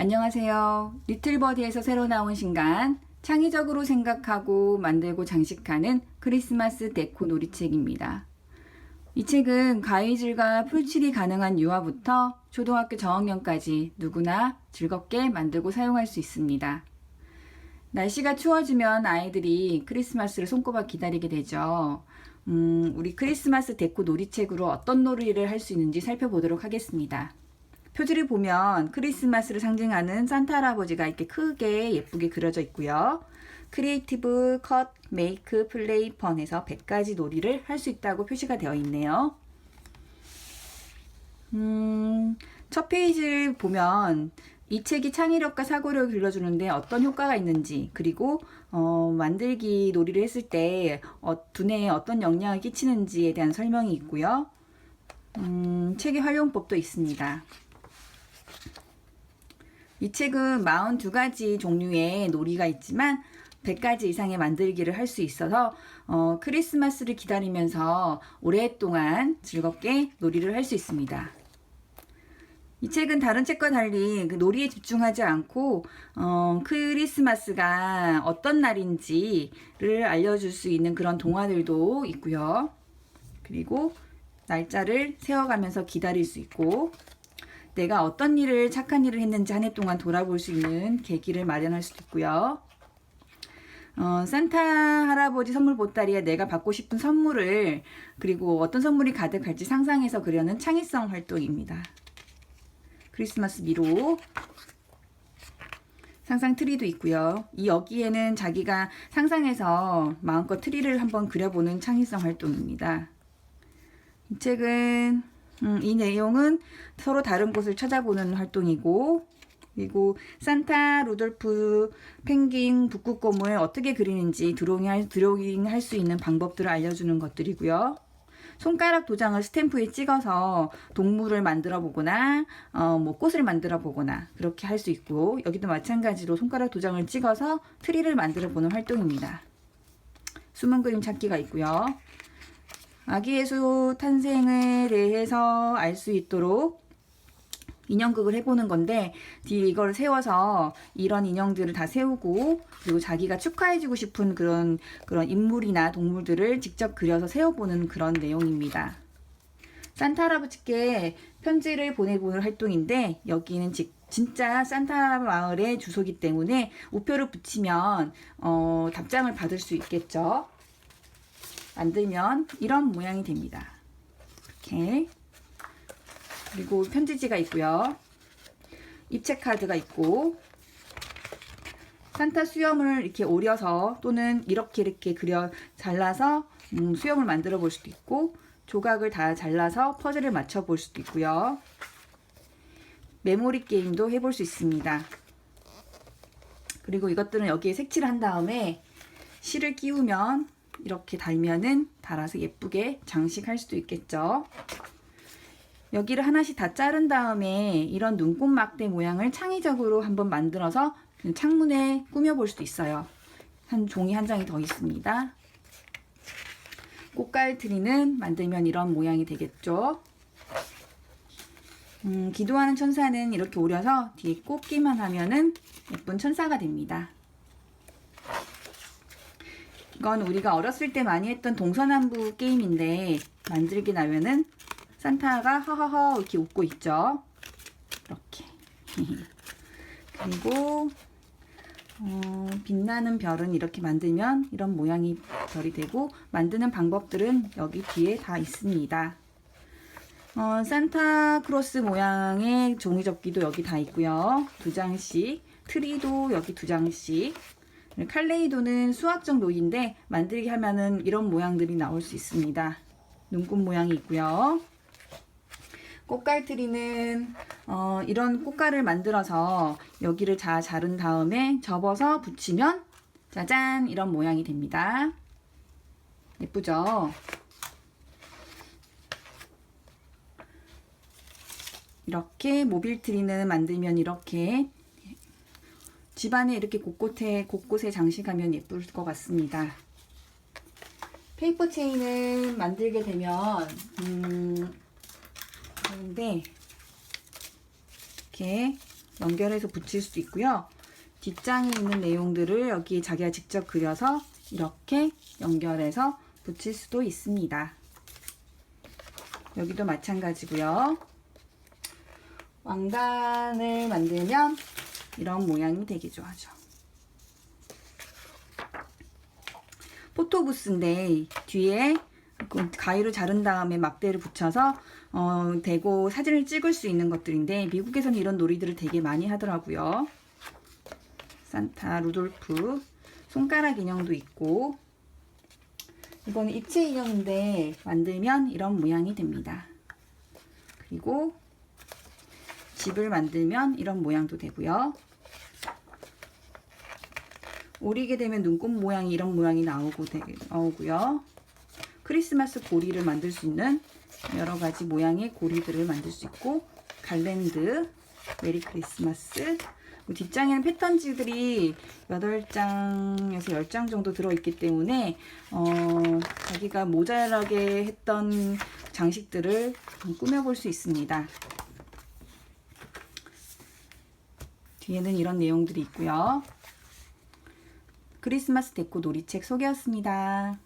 안녕하세요. 리틀버디에서 새로 나온 신간 창의적으로 생각하고 만들고 장식하는 크리스마스 데코 놀이책입니다. 이 책은 가위질과 풀칠이 가능한 유아부터 초등학교 저학년까지 누구나 즐겁게 만들고 사용할 수 있습니다. 날씨가 추워지면 아이들이 크리스마스를 손꼽아 기다리게 되죠. 음, 우리 크리스마스 데코 놀이책으로 어떤 놀이를 할 수 있는지 살펴보도록 하겠습니다. 표지를 보면 크리스마스를 상징하는 산타 할아버지가 이렇게 크게 예쁘게 그려져 있고요. 크리에이티브, 컷, 메이크, 플레이, 펀에서 100가지 놀이를 할 수 있다고 표시가 되어 있네요. 음, 첫 페이지를 보면 이 책이 창의력과 사고력을 길러주는데 어떤 효과가 있는지, 그리고 어, 만들기 놀이를 했을 때 어, 두뇌에 어떤 영향을 끼치는지에 대한 설명이 있고요. 음, 책의 활용법도 있습니다. 이 책은 42가지 종류의 놀이가 있지만 100가지 이상의 만들기를 할 수 있어서 어, 크리스마스를 기다리면서 오랫동안 즐겁게 놀이를 할 수 있습니다. 이 책은 다른 책과 달리 그 놀이에 집중하지 않고 어, 크리스마스가 어떤 날인지를 알려줄 수 있는 그런 동화들도 있고요. 그리고 날짜를 세워가면서 기다릴 수 있고 내가 어떤 일을 착한 일을 했는지 한 해 동안 돌아볼 수 있는 계기를 마련할 수도 있고요. 어, 산타 할아버지 선물 보따리에 내가 받고 싶은 선물을 그리고 어떤 선물이 가득할지 상상해서 그려는 창의성 활동입니다. 크리스마스 미로 상상 트리도 있고요. 이 여기에는 자기가 상상해서 마음껏 트리를 한번 그려보는 창의성 활동입니다. 이 책은 음, 이 내용은 서로 다른 곳을 찾아보는 활동이고 그리고 산타, 루돌프, 펭귄, 북극곰을 어떻게 그리는지 드로잉 할 수 있는 방법들을 알려주는 것들이고요. 손가락 도장을 스탬프에 찍어서 동물을 만들어 보거나 어, 뭐 꽃을 만들어 보거나 그렇게 할 수 있고 여기도 마찬가지로 손가락 도장을 찍어서 트리를 만들어 보는 활동입니다. 숨은 그림 찾기가 있고요. 아기 예수 탄생에 대해서 알 수 있도록 인형극을 해보는 건데 뒤에 이걸 세워서 이런 인형들을 다 세우고 그리고 자기가 축하해주고 싶은 그런 그런 인물이나 동물들을 직접 그려서 세워보는 그런 내용입니다. 산타 할아버지께 편지를 보내보는 활동인데 여기는 직, 진짜 산타 마을의 주소기 때문에 우표를 붙이면 어, 답장을 받을 수 있겠죠. 만들면 이런 모양이 됩니다. 이렇게 그리고 편지지가 있고요. 입체 카드가 있고 산타 수염을 이렇게 오려서 또는 이렇게 이렇게 그려 잘라서 음, 수염을 만들어 볼 수도 있고 조각을 다 잘라서 퍼즐을 맞춰 볼 수도 있고요. 메모리 게임도 해볼 수 있습니다. 그리고 이것들은 여기에 색칠을 한 다음에 실을 끼우면 이렇게 달면은 달아서 예쁘게 장식할 수도 있겠죠. 여기를 하나씩 다 자른 다음에 이런 눈꽃 막대 모양을 창의적으로 한번 만들어서 창문에 꾸며볼 수도 있어요. 한 종이 한 장이 더 있습니다. 꽃갈 트리는 만들면 이런 모양이 되겠죠. 음, 기도하는 천사는 이렇게 오려서 뒤에 꽂기만 하면은 예쁜 천사가 됩니다. 이건 우리가 어렸을 때 많이 했던 동서남북 게임인데 만들기 나면은 산타가 허허허 이렇게 웃고 있죠. 이렇게. 그리고 어, 빛나는 별은 이렇게 만들면 이런 모양이 별이 되고 만드는 방법들은 여기 뒤에 다 있습니다. 어, 산타크로스 모양의 종이접기도 여기 다 있고요. 두 장씩. 트리도 여기 두 장씩. 칼레이도는 수학적 놀이인데 만들기 하면은 이런 모양들이 나올 수 있습니다. 눈꽃 모양이 있고요. 꽃갈트리는 어, 이런 꽃갈을 만들어서 여기를 다 자른 다음에 접어서 붙이면 짜잔 이런 모양이 됩니다. 예쁘죠? 이렇게 모빌트리는 만들면 이렇게 집안에 이렇게 곳곳에 곳곳에 장식하면 예쁠 것 같습니다. 페이퍼 체인을 만들게 되면 음, 그런데 이렇게 연결해서 붙일 수 있고요. 뒷장에 있는 내용들을 여기에 자기가 직접 그려서 이렇게 연결해서 붙일 수도 있습니다. 여기도 마찬가지고요. 왕관을 만들면 이런 모양이 되게 좋아져. 포토부스인데 뒤에 그 가위로 자른 다음에 막대를 붙여서 어, 대고 사진을 찍을 수 있는 것들인데 미국에서는 이런 놀이들을 되게 많이 하더라고요. 산타, 루돌프, 손가락 인형도 있고 이거는 입체 인형인데 만들면 이런 모양이 됩니다. 그리고 집을 만들면 이런 모양도 되고요. 오리게 되면 눈꽃 모양이 이런 모양이 나오고 되, 나오고요. 크리스마스 고리를 만들 수 있는 여러 가지 모양의 고리들을 만들 수 있고 갈랜드, 메리 크리스마스 그리고 뒷장에는 패턴지들이 8장에서 10장 정도 들어있기 때문에 어, 자기가 모자라게 했던 장식들을 꾸며볼 수 있습니다. 뒤에는 이런 내용들이 있고요. 크리스마스 데코 놀이책 소개였습니다.